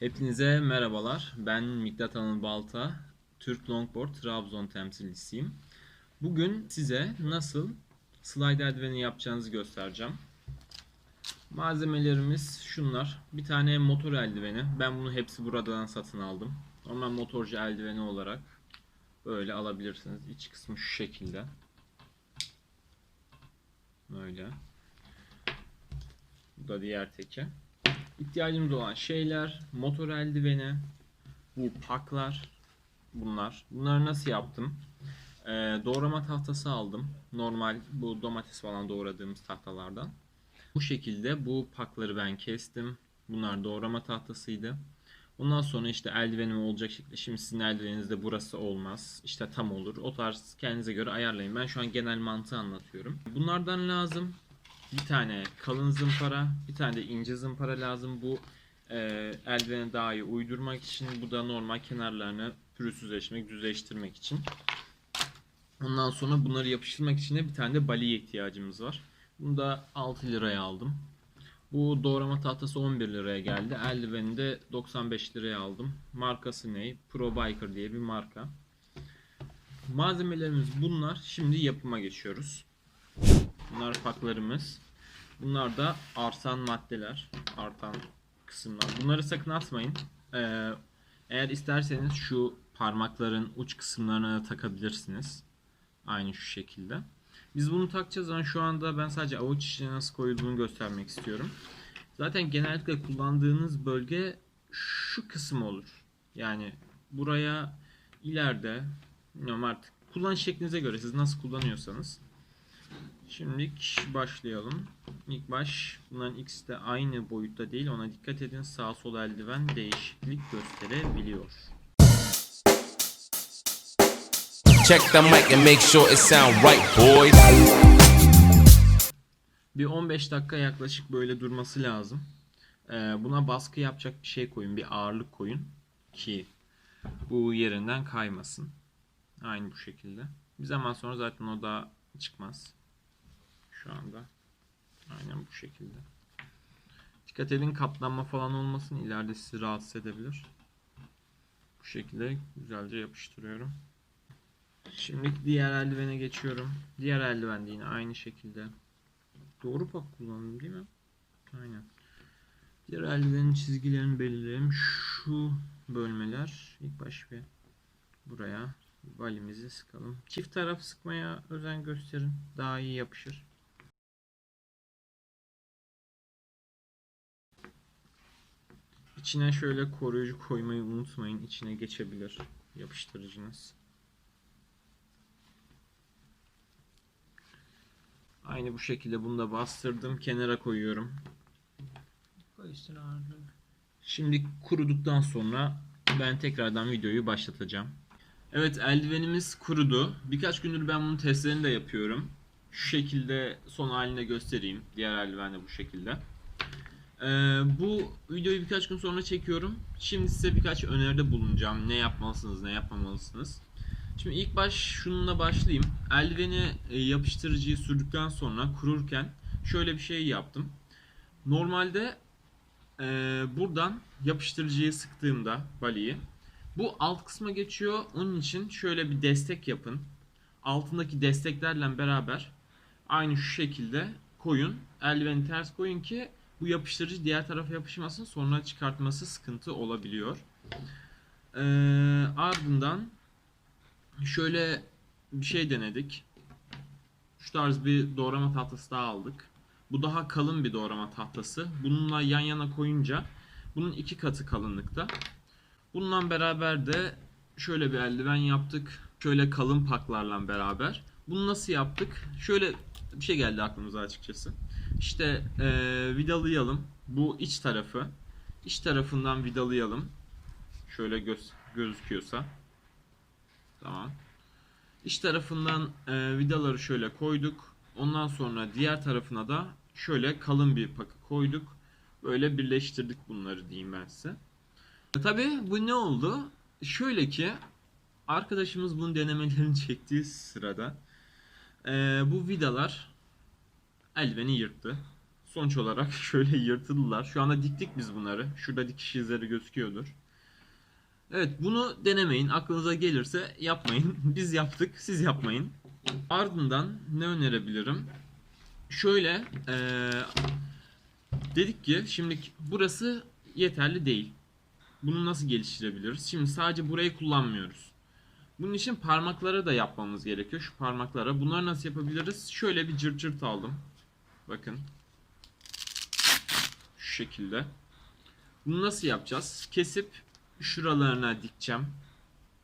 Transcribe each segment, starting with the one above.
Hepinize merhabalar. Ben Miktat Anıl Balta, Türk Longboard Trabzon temsilcisiyim. Bugün size nasıl slide eldiveni yapacağınızı göstereceğim. Malzemelerimiz şunlar. Bir tane motor eldiveni. Ben bunu hepsi buradan satın aldım. Normal motorcu eldiveni olarak böyle alabilirsiniz. İç kısmı şu şekilde. Böyle. Bu da diğer teki. İhtiyacımız olan şeyler motor eldiveni, bu paklar, bunlar. Bunları nasıl yaptım? Ee, doğrama tahtası aldım. Normal bu domates falan doğradığımız tahtalardan. Bu şekilde bu pakları ben kestim. Bunlar doğrama tahtasıydı. Ondan sonra işte eldivenim olacak şekilde. Şimdi sizin eldiveninizde burası olmaz. İşte tam olur. O tarz kendinize göre ayarlayın. Ben şu an genel mantığı anlatıyorum. Bunlardan lazım bir tane kalın zımpara, bir tane de ince zımpara lazım. Bu e, eldiveni daha iyi uydurmak için. Bu da normal kenarlarını pürüzsüzleştirmek, düzleştirmek için. Ondan sonra bunları yapıştırmak için de bir tane de balya ihtiyacımız var. Bunu da 6 liraya aldım. Bu doğrama tahtası 11 liraya geldi. Eldiveni de 95 liraya aldım. Markası ne? Pro Biker diye bir marka. Malzemelerimiz bunlar. Şimdi yapıma geçiyoruz. Bunlar paklarımız. Bunlar da artan maddeler. Artan kısımlar. Bunları sakın atmayın. Ee, eğer isterseniz şu parmakların uç kısımlarına da takabilirsiniz. Aynı şu şekilde. Biz bunu takacağız ama şu anda ben sadece avuç içine nasıl koyulduğunu göstermek istiyorum. Zaten genellikle kullandığınız bölge şu kısım olur. Yani buraya ileride bilmiyorum artık kullanış şeklinize göre siz nasıl kullanıyorsanız Şimdilik başlayalım. İlk baş bunların ikisi de aynı boyutta değil. Ona dikkat edin. Sağ sol eldiven değişiklik gösterebiliyor. Check the mic and make sure it sound right, boys. Bir 15 dakika yaklaşık böyle durması lazım. Ee, buna baskı yapacak bir şey koyun. Bir ağırlık koyun. Ki bu yerinden kaymasın. Aynı bu şekilde. Bir zaman sonra zaten o da çıkmaz. Şu anda. Aynen bu şekilde. Dikkat edin katlanma falan olmasın. ileride sizi rahatsız edebilir. Bu şekilde güzelce yapıştırıyorum. Şimdi diğer eldivene geçiyorum. Diğer eldiven de yine aynı şekilde. Doğru pak kullandım değil mi? Aynen. Diğer eldivenin çizgilerini belirleyelim. Şu bölmeler ilk baş bir buraya valimizi sıkalım. Çift taraf sıkmaya özen gösterin. Daha iyi yapışır. İçine şöyle koruyucu koymayı unutmayın. İçine geçebilir yapıştırıcınız. Aynı bu şekilde bunu da bastırdım. Kenara koyuyorum. Koy üstüne ağırlığı. Şimdi kuruduktan sonra ben tekrardan videoyu başlatacağım. Evet eldivenimiz kurudu. Birkaç gündür ben bunun testlerini de yapıyorum. Şu şekilde son halinde göstereyim. Diğer eldiven de bu şekilde. Ee, bu videoyu birkaç gün sonra çekiyorum. Şimdi size birkaç öneride bulunacağım. Ne yapmalısınız, ne yapmamalısınız. Şimdi ilk baş şununla başlayayım. Eldiveni e, yapıştırıcıyı sürdükten sonra kururken şöyle bir şey yaptım. Normalde e, buradan yapıştırıcıyı sıktığımda baliyi bu alt kısma geçiyor. Onun için şöyle bir destek yapın. Altındaki desteklerle beraber aynı şu şekilde koyun. Eldiveni ters koyun ki bu yapıştırıcı diğer tarafa yapışmasın. Sonra çıkartması sıkıntı olabiliyor. Ee, ardından şöyle bir şey denedik. Şu tarz bir doğrama tahtası daha aldık. Bu daha kalın bir doğrama tahtası. Bununla yan yana koyunca bunun iki katı kalınlıkta. Bununla beraber de şöyle bir eldiven yaptık. Şöyle kalın paklarla beraber. Bunu nasıl yaptık? Şöyle bir şey geldi aklımıza açıkçası. İşte eee vidalayalım. Bu iç tarafı. İç tarafından vidalayalım. Şöyle göz, gözüküyorsa. Tamam. İç tarafından e, vidaları şöyle koyduk. Ondan sonra diğer tarafına da şöyle kalın bir pakı koyduk. Böyle birleştirdik bunları diyeyim ben size. Tabi bu ne oldu? Şöyle ki arkadaşımız bunun denemelerini çektiği sırada e, bu vidalar eldiveni yırttı. sonuç olarak şöyle yırtıldılar. Şu anda diktik biz bunları. Şurada dikiş izleri gözüküyordur. Evet bunu denemeyin. Aklınıza gelirse yapmayın. Biz yaptık siz yapmayın. Ardından ne önerebilirim? Şöyle eee, dedik ki şimdi burası yeterli değil. Bunu nasıl geliştirebiliriz? Şimdi sadece burayı kullanmıyoruz. Bunun için parmaklara da yapmamız gerekiyor. Şu parmaklara. Bunları nasıl yapabiliriz? Şöyle bir cırt cırt aldım. Bakın. Şu şekilde. Bunu nasıl yapacağız? Kesip şuralarına dikeceğim.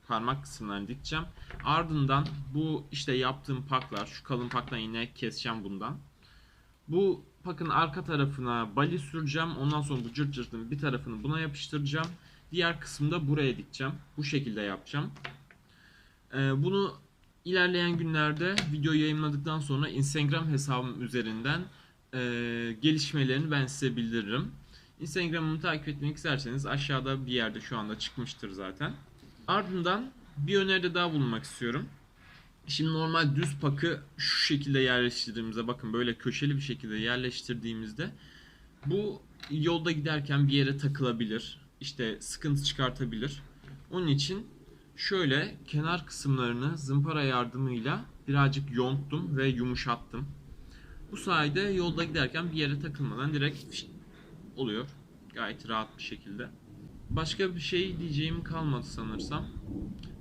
Parmak kısımlarını dikeceğim. Ardından bu işte yaptığım paklar, şu kalın paktan yine keseceğim bundan. Bu pakın arka tarafına bali süreceğim. Ondan sonra bu cırt bir tarafını buna yapıştıracağım. Diğer kısmı da buraya dikeceğim. Bu şekilde yapacağım. Ee, bunu ilerleyen günlerde video yayınladıktan sonra Instagram hesabım üzerinden e, gelişmelerini ben size bildiririm. Instagram'ımı takip etmek isterseniz aşağıda bir yerde şu anda çıkmıştır zaten. Ardından bir öneride daha bulunmak istiyorum. Şimdi normal düz pakı şu şekilde yerleştirdiğimizde bakın böyle köşeli bir şekilde yerleştirdiğimizde bu yolda giderken bir yere takılabilir. İşte sıkıntı çıkartabilir. Onun için şöyle kenar kısımlarını zımpara yardımıyla birazcık yonttum ve yumuşattım. Bu sayede yolda giderken bir yere takılmadan direkt oluyor. Gayet rahat bir şekilde. Başka bir şey diyeceğim kalmadı sanırsam.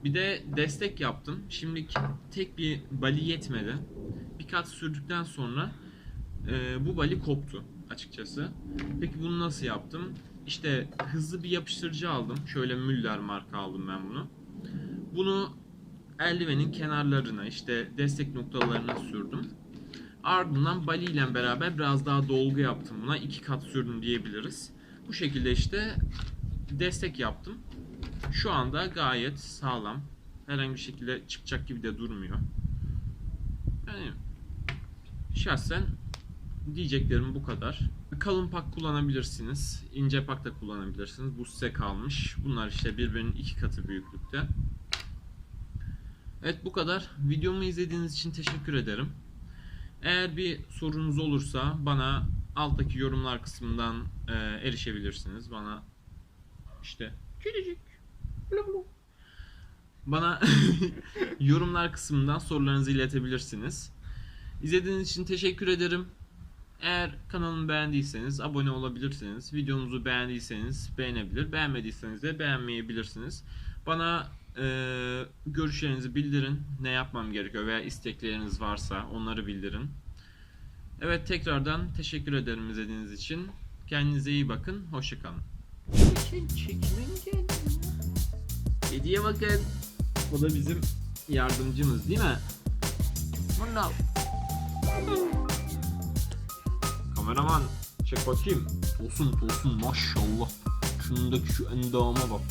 Bir de destek yaptım. Şimdi tek bir bali yetmedi. Bir kat sürdükten sonra e, bu bali koptu açıkçası. Peki bunu nasıl yaptım? İşte hızlı bir yapıştırıcı aldım. Şöyle Müller marka aldım ben bunu. Bunu eldivenin kenarlarına işte destek noktalarına sürdüm. Ardından bali ile beraber biraz daha dolgu yaptım buna. iki kat sürdüm diyebiliriz. Bu şekilde işte destek yaptım. Şu anda gayet sağlam. Herhangi bir şekilde çıkacak gibi de durmuyor. Yani şahsen diyeceklerim bu kadar. Kalın pak kullanabilirsiniz. ince pak da kullanabilirsiniz. Bu size kalmış. Bunlar işte birbirinin iki katı büyüklükte. Evet bu kadar. Videomu izlediğiniz için teşekkür ederim. Eğer bir sorunuz olursa bana alttaki yorumlar kısmından e, erişebilirsiniz. Bana işte küçücük bana yorumlar kısmından sorularınızı iletebilirsiniz. İzlediğiniz için teşekkür ederim. Eğer kanalımı beğendiyseniz abone olabilirsiniz. Videomuzu beğendiyseniz beğenebilir. Beğenmediyseniz de beğenmeyebilirsiniz. Bana e, görüşlerinizi bildirin. Ne yapmam gerekiyor veya istekleriniz varsa onları bildirin. Evet tekrardan teşekkür ederim izlediğiniz için. Kendinize iyi bakın. Hoşçakalın. Hediye bakın. Bu da bizim yardımcımız değil mi? Bunlar. Kameraman çek bakayım. Tosun tosun maşallah. Şundaki şu endama bak.